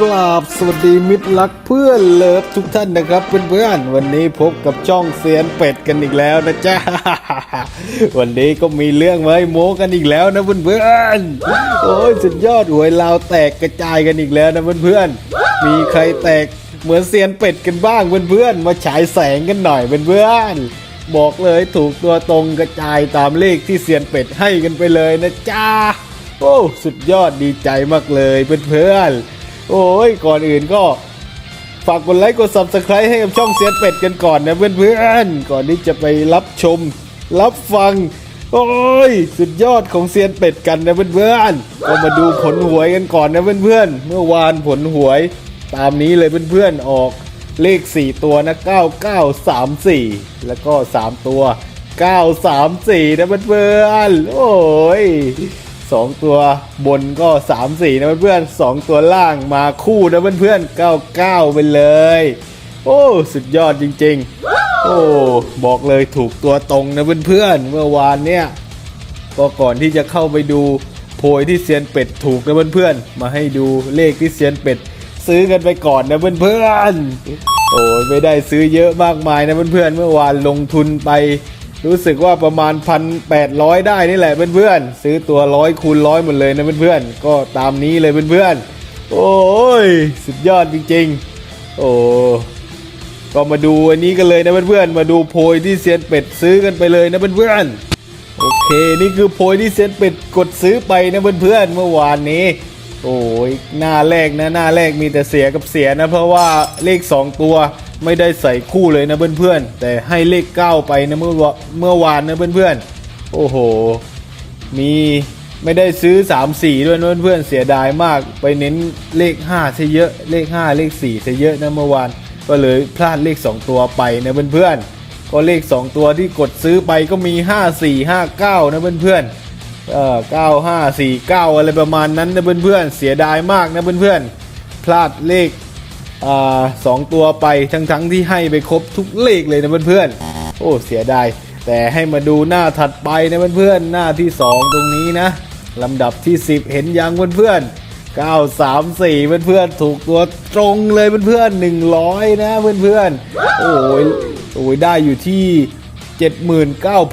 กราบสวัสดีมิตรรักเพื่อนเลิฟทุกท่านนะครับเพื่อนๆวันนี้พบกับช่องเซียนเป็ดกันอีกแล้วนะจ๊ะวันนี้ก็มีเรื่องมาให้โม้กันอีกแล้วนะเพื่อนๆโอ้ยสุดยอดหวยลาวแตกกระจายกันอีกแล้วนะเพื่อนๆมีใครแตกเหมือนเซียนเป็ดกันบ้างเพื่อนๆมาฉายแสงกันหน่อยเพื่อนๆบอกเลยถูกตัวตรงกระจายตามเลขที่เซียนเป็ดให้กันไปเลยนะจ๊ะโอ้สุดยอดดีใจมากเลยเพื่อนๆ โอ้ยก่อนอื่นก็ฝากกดไลค์กด subscribe ให้กับช่องเสียนเป็ดกันก่อนนะเพื่อนๆก่อนที่จะไปรับชม รับฟัง โอ้ย สุดยอดของเซียนเป็ดกันนะเพื่อนๆก็มาดูผลหวยกันก่อนนะเพื่อนๆเมื่อวานผลหวย ตามนี้เลยเพื่อนๆออกเลข 4 ตัวนะ 9934 แล้วก็ 3 ตัว 934 นะเพื่อนๆโอ้ย สองตัวบนก็สามสี่นะเพื่อนๆสองตัวล่างมาคู่นะเพื่อนๆเก้าเก้าไปเลย โอ้ สุดยอดจริงๆ โอ้ บอกเลยถูกตัวตรงนะเพื่อนๆ เมื่อวานเนี่ย ก็ก่อนที่จะเข้าไปดูโพยที่เซียนเป็ดถูกนะเพื่อนๆ มาให้ดูเลขที่เซียนเป็ด ซื้อกันไปก่อนนะเพื่อนๆ โอ้ไม่ได้ซื้อเยอะมากมายนะเพื่อนๆ เมื่อวานลงทุนไป รู้สึกว่าประมาณพันแปดร้อยได้นี่แหละเพื่อนๆ ซื้อตัวร้อยคูณร้อยหมดเลยนะเพื่อนๆ ก็ตามนี้เลยเพื่อนๆ โอ้ย สุดยอดจริงๆ โอ้ก็มาดูอันนี้กันเลยนะเพื่อนๆ มาดูโพยที่เซียนเป็ดซื้อกันไปเลยนะเพื่อนๆ โอเคนี่คือโพยที่เซียนเป็ดกดซื้อไปนะเพื่อนๆ เมื่อวานนี้ โอ้ยหน้าแรกนะหน้าแรกมีแต่เสียกับเสียนะ เพราะว่าเลข 2 ตัว ไม่ได้ใส่คู่เลยนะเพื่อนๆ แต่ให้เลข 9 ไปนะเมื่อวะเมื่อวานนะเพื่อนๆ โอ้โห มีไม่ได้ซื้อ 3 4 ด้วยนะเพื่อนๆ เสียดายมาก ไปเน้นเลข5ซะเยอะ เลข 5 เลข4ซะเยอะนะเมื่อวาน ก็เลยพลาดเลข 2 ตัวไปนะเพื่อนๆ ก็เลข 2 ตัวที่กดซื้อไปก็มี 5 4 5 9 นะเพื่อนๆ เอ่อ9 5 4 9 อะไรประมาณนั้นนะเพื่อนๆ เสียดายมากนะเพื่อนๆ พลาดเลข อ่าสองตัวไปทั้งๆที่ให้ไปครบทุกเลขเลยนะเพื่อนๆ โอ้เสียดาย แต่ให้มาดูหน้าถัดไปนะเพื่อนๆ หน้าที่ 2 ตรงนี้นะลำดับที่ 10 เห็นยังเพื่อนๆ9 3 4เพื่อนๆถูกตัวตรงเลยเพื่อนๆ100 นะเพื่อนๆโอ้ยโอ้ยได้อยู่ที่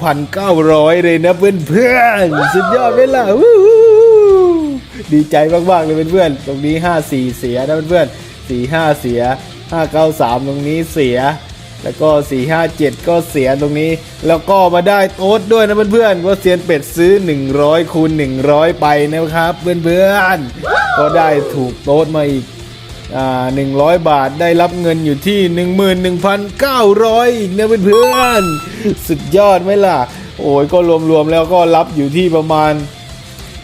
79,900 เลยนะเพื่อนเพื่อนๆสุดยอดไหมล่ะดีใจมากๆเลยเพื่อนๆตรงนี้ 54 เสียนะเพื่อน ๆ45เสีย593ตรงนี้เสีย แล้วก็457ก็เสียตรงนี้ แล้วก็มาได้โต๊ดด้วยนะเพื่อนๆว่าเซียนเป็ดซื้อ100คูณ100ไปนะครับ เพื่อนๆ ก็ได้ถูกโต๊ดมาอีกอ่าหนึ่งร้อยบาทได้รับเงินอยู่ที่หนึ่งหมื่นหนึ่งพันเก้าร้อยอีกนะเพื่อนๆ สุดยอดไหมล่ะ โอ้ยก็รวมๆแล้วก็รับอยู่ที่ประมาณ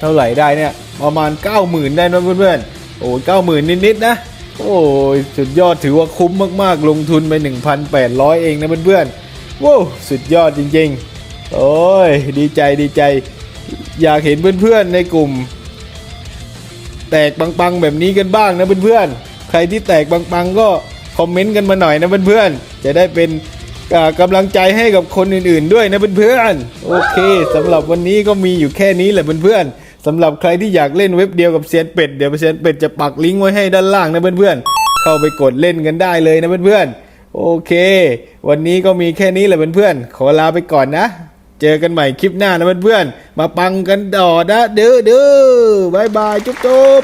เท่าไหร่ได้เนี่ย ประมาณ 9 0,000 ได้นะเพื่อนๆ โอ้ยเก้าหมื่นนิดๆนะ โอ้ยสุดยอดถือว่าคุ้มมากๆ ลงทุนไป 1,800 เองนะเพื่อนๆว้าวสุดยอดจริงๆ โอ้ยดีใจดีใจ อยากเห็นเพื่อนๆในกลุ่ม แตกปังๆแบบนี้กันบ้างนะเพื่อนๆ ใครที่แตกปังๆก็คอมเมนต์กันมาหน่อยนะเพื่อนๆ จะได้เป็นกำลังใจให้กับคนอื่นๆด้วยนะเพื่อนๆ โอเคสำหรับวันนี้ก็มีอยู่แค่นี้แหละเพื่อนๆ สำหรับใครที่อยากเล่นเว็บเดียวกับเซียนเป็ดเดี๋ยวเซียนเป็ดจะปักลิงก์ไว้ให้ด้านล่างนะเพื่อนๆ เข้าไปกดเล่นกันได้เลยนะเพื่อนๆ โอเค วันนี้ก็มีแค่นี้แหละเพื่อนๆ ขอลาไปก่อนนะ เจอกันใหม่คลิปหน้านะเพื่อนๆ มาปังกันต่อนะเด้อเด้อบายบายจุ๊บจุ๊บ